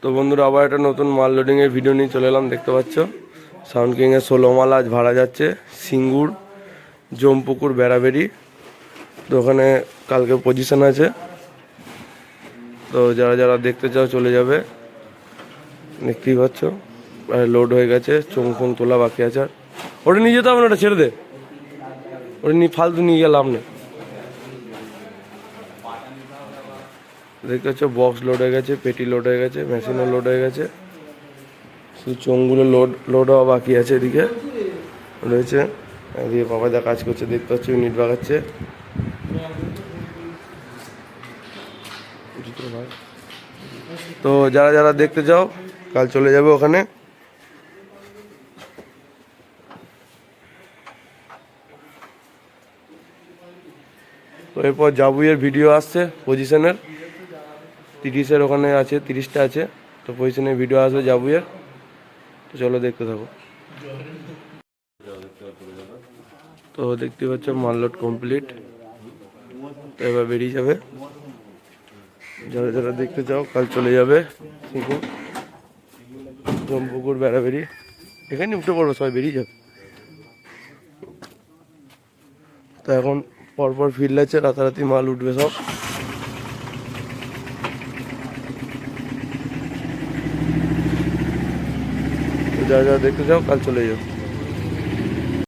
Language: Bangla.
তো বন্ধুরা, আবার একটা নতুন মাল লোডিংয়ের ভিডিও নিয়ে চলে এলাম, দেখতে পাচ্ছ? সাউন্ড কিংয়ের ষোলো মাল আজ ভাড়া যাচ্ছে। সিঙ্গুর, জমপুকুর, বেড়াবেড়ি। তো ওখানে কালকে পজিশন আছে। তো যারা যারা দেখতে চাও চলে যাবে। দেখতেই পাচ্ছ লোড হয়ে গেছে চোং ফোং তোলা বাকি আছে আর। ওটা নিয়ে যেতে হবে না, ওটা ছেড়ে দে। ওটা নিয়ে ফালতু নিয়ে গেলাম না দেখতে পাচ্ছ বক্স লোড হয়ে গেছে পেটি লোড হয়ে গেছে মেশিনও লোড হয়ে গেছে। শুধু চোঙগুলো লোড লোড হওয়া বাকি আছে এদিকে। রয়েছে। এদিকে বাবাদা কাজ করছে, দেখতে পাচ্ছ ইউনিট বাগাচ্ছে। তো যারা যারা দেখতে চাও, কাল চলে যাবে ওখানে। তো এরপর জাবুইয়ের ভিডিও আসছে পজিশনের তিরিশের ওখানে আছে, তিরিশটা আছে। তো পজিশনের ভিডিও আসবে জাবুইয়ের তো চলো দেখতে থাকো। তো দেখতে পাচ্ছ মাললোড কমপ্লিট তো এবার বেরিয়ে যাবে। যারা যারা দেখতে চাও, কাল চলে যাবে সিঙ্গুর জম্পুকুর বেড়াবেড়ি। এখানে উঠে পড়ব সবাই বেরিয়ে যাবে। তো এখন পরপর ফিল্ড আছে, রাতারাতি মাল উঠবে সব। যা যারা দেখতে চাও কাল চলে যাও।